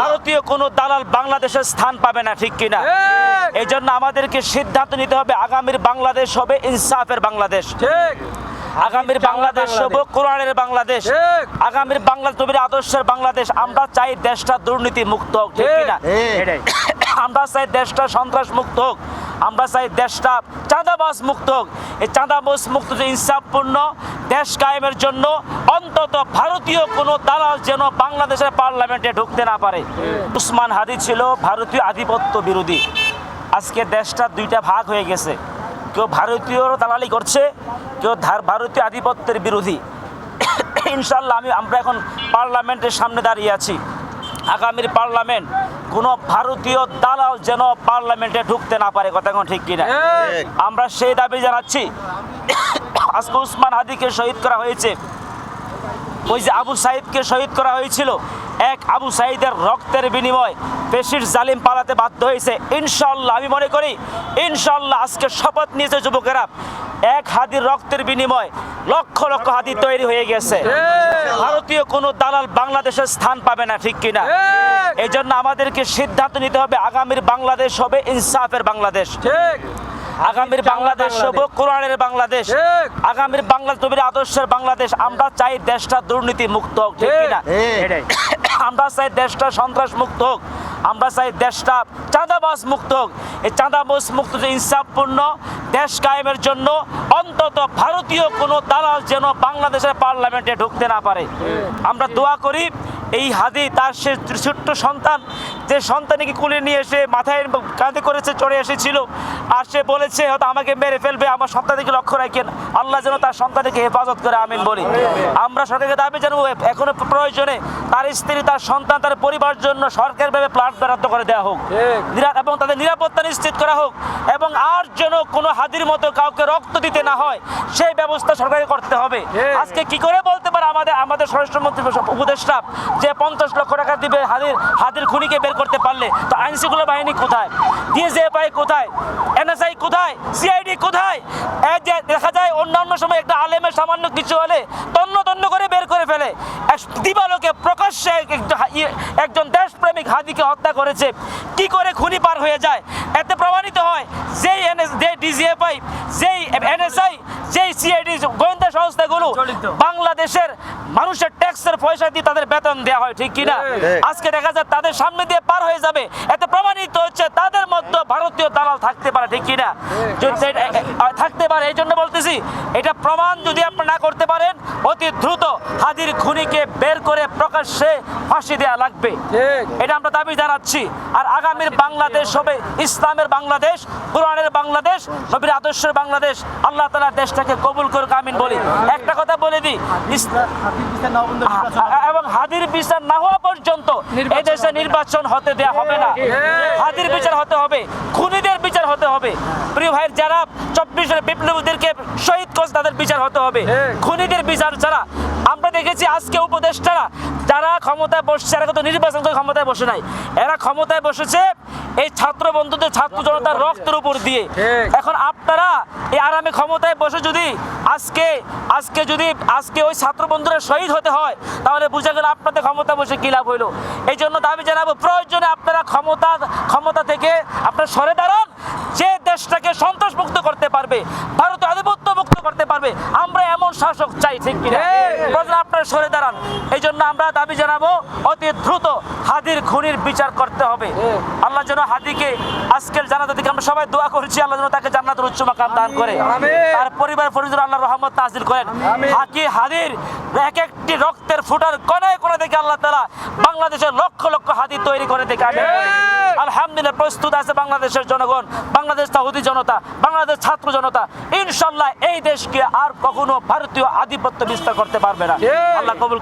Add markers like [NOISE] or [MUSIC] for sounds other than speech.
ভারতীয় কোনো দালাল বাংলাদেশের স্থান পাবে না ঠিক কিনা? এই জন্য আমাদেরকে সিদ্ধান্ত নিতে হবে আগামীর বাংলাদেশ হবে ইনসাফের বাংলাদেশ। ঠিক। আগামীর বাংলাদেশ হব কোরআনের বাংলাদেশ। আগামীর বাংলা নবীর আদর্শের বাংলাদেশ। আমরা চাই দেশটা দুর্নীতি মুক্ত হোক ঠিক ঠিক। কিনা? আমরা চাই দেশটা সন্ত্রাস মুক্ত হোক। আমরা চাই দেশটা চাঁদাবাস মুক্ত হোক। এই চাঁদাবাস মুক্ত যে ইনসাফপূর্ণ দেশ কায়েমের জন্য অন্তত ভারতীয় কোনো দালাল যেন বাংলাদেশের পার্লামেন্টে ঢুকতে না পারে। উসমান হাদি ছিল ভারতীয় আধিপত্য বিরোধী। আজকে দেশটা দুইটা ভাগ হয়ে গেছে। কেউ ভারতীয় দালালি করছে, কেউ ভারতীয় আধিপত্যের বিরোধী। [COUGHS] ইনশাল্লাহ আমি আমরা এখন পার্লামেন্টের সামনে দাঁড়িয়ে আছি। আগামীর পার্লামেন্ট কোন ভারতীয় দালাল যেন পার্লামেন্টে ঢুকতে না পারে কথা কোন ঠিক কিনা? আমরা সেই দাবি জানাচ্ছি। [COUGHS] আজকে উসমান হাদিকে শহীদ করা হয়েছে। ওই যে আবু সাইদকে শহীদ করা হয়েছিল এক আবু সাইদের রক্তের বিনিময় পেশির জালিম পালাতে বাধ্য হয়েছে। ইনশাল্লাহ আমি মনে করি ইনশাল্লাহ আজকে শপথ নিয়েছে যুবকেরা। এক হাদির রক্তের বিনিময় লক্ষ লক্ষ হাদি তৈরি হয়ে গেছে। ভারতীয় কোনো দালাল বাংলাদেশের স্থান পাবে না ঠিক কিনা? এই জন্য আমাদেরকে সিদ্ধান্ত নিতে হবে আগামীর বাংলাদেশ হবে ইনসাফের বাংলাদেশ। ঠিক। আগামীর বাংলাদেশ হবে কোরআনের বাংলাদেশ। আগামীর বাংলা নবীর আদর্শের বাংলাদেশ। আমরা চাই দেশটা দুর্নীতি মুক্ত হোক ঠিক ঠিক। কিনা? আমরা চাই দেশটা সন্ত্রাস মুক্ত হোক। আমরা চাই দেশটা চাঁদাবাস মুক্ত হোক। এই চাঁদাবাস মুক্ত যে ইনসাফপূর্ণ দেশ কায়েমের জন্য অন্তত ভারতীয় কোনো দালাল যেন বাংলাদেশের পার্লামেন্টে ঢুকতে না পারে। আমরা দোয়া করি এই হাদি তার সে ছোট্ট সন্তান যে সন্তানকে কুলে নিয়ে এসে মাথায় কাঁধে করেছে চড়ে এসেছিল আর সে বলেছে হয়তো আমাকে মেরে ফেলবে আমার সন্তানকে লক্ষ্য রাখেন। আল্লাহ যেন তার সন্তানকে হেফাজত করে আমিন বলি। আমরা সরকারকে দাবি জানাব এখনও প্রয়োজনে তার স্ত্রী তার সন্তান তার পরিবার জন্য সরকারিভাবে প্লাট বরাদ্দ করে দেওয়া হোক। এবং তাদের নিরাপত্তা নিশ্চিত করা হোক। এবং আর যেন কোনো হাদির মতো কাউকে রক্ত দিতে না হয় সেই ব্যবস্থা সরকারকে করতে হবে। আজকে কি করে বলতে পারে আমাদের আমাদের স্বরাষ্ট্রমন্ত্রী উপদেষ্টা যে পঞ্চাশ লক্ষ টাকা দিবে হাদির হাদির খুনিকে বের করতে পারলে তো আইন শৃঙ্খলা বাহিনী কোথায়? দিয়ে যে পায় কোথায়? এনএসআই কোথায়? সিআইডি কোথায়? এই যে দেখা যায় অন্যান্য সময় একটা আলেমের সামান্য কিছু হলে তন্ন তন্ন করে বের করে ফেলে। দিবালোকে প্রকাশ্যে একজন ইয়ে- একজন দেশপ্রেমিক হাদিকে হত্যা করেছে। কি করে খুনি পার হয়ে যায়? এতে প্রমাণিত হয় যেই এনএস যে ডিজিএফআই যেই এনএসআই যেই সিআইডি গোয়েন্দা সংস্থাগুলো বাংলাদেশের মানুষের ট্যাক্সের পয়সা দিয়ে তাদের বেতন দেওয়া হয় ঠিক কিনা। আজকে দেখা যায় তাদের সামনে দিয়ে পার হয়ে যাবে। এতে প্রমাণিত হচ্ছে তাদের মধ্যে ভারতীয় দালাল থাকতে পারে ঠিক কিনা? থাকতে পারে এই জন্য বলতেছি এটা প্রমাণ যদি আপনি না করতে পারেন অতি দ্রুত হাদির খুনিকে বের করে প্রকাশ্যে ফাঁসি দেওয়া লাগবে। এটা আমরা দাবি জানাচ্ছি। আর আগামীর বাংলাদেশ হবে ইসলামের বাংলাদেশ কোরআনের বাংলাদেশ নবীর আদর্শের বাংলাদেশ। আল্লাহ তালা দেশটাকে কবুল করুক আমিন বলি। একটা কথা বলে দিই এবং হাদির বিচার না হওয়া পর্যন্ত এই দেশে নির্বাচন হতে দেয়া হবে না। হাদির বিচার হতে হবে খুনিদের বিচার হতে হবে। প্রিয় ভাইয়ের যারা চব্বিশের বিপ্লবীদেরকে শহীদ করছে তাদের বিচার হতে হবে। খুনিদের বিচার ছাড়া আমরা দেখেছি আজকে উপদেষ্টারা যারা ক্ষমতায় বসছে এরা কিন্তু নির্বাচন করে ক্ষমতায় বসে নাই। এরা ক্ষমতায় বসেছে এই ছাত্র বন্ধুদের ছাত্র জনতার রক্তের উপর দিয়ে। এখন আপনারা এই আরামে ক্ষমতায় বসে যদি আজকে আজকে যদি আজকে ওই ছাত্র বন্ধুরা শহীদ হতে হয় তাহলে বুঝা গেল আপনাদের ক্ষমতা বসে কি লাভ হইল। এই জন্য দাবি জানাব প্রয়োজনে আপনারা ক্ষমতা ক্ষমতা থেকে আপনারা সরে দাঁড়ান। যে দেশটাকে সন্ত্রাস মুক্ত করতে পারবে ভারত আধিপত্য পারবে আমরা এমন শাসক চাই ঠিক কিনা ঠিক। আপনারা সরে দাঁড়ান এই জন্য আমরা দাবি জানাব অতি দ্রুত হাদির খুনির বিচার করতে হবে আল্লাহ যেন হাদিকে আজকের জানাতে দিকে আমরা সবাই দোয়া করছি আল্লাহ যেন তাকে জান্নাতের উচ্চ মাকাম দান করে। তার পরিবার পরিজন আল্লাহ রহমত নাজিল করেন হাকি হাদির এক একটি রক্তের ফুটার কোনায় কোনা থেকে আল্লাহ তালা বাংলাদেশের লক্ষ লক্ষ হাদি তৈরি করে দেখে। ঠিক। আলহামদুলিল্লাহ প্রস্তুত আছে বাংলাদেশের জনগণ বাংলাদেশ তাহুদি জনতা বাংলাদেশ ছাত্র জনতা। ইনশাল্লাহ এই দেশকে আর কখনো ভারতীয় আধিপত্য বিস্তার করতে পারবে না। আল্লাহ কবুল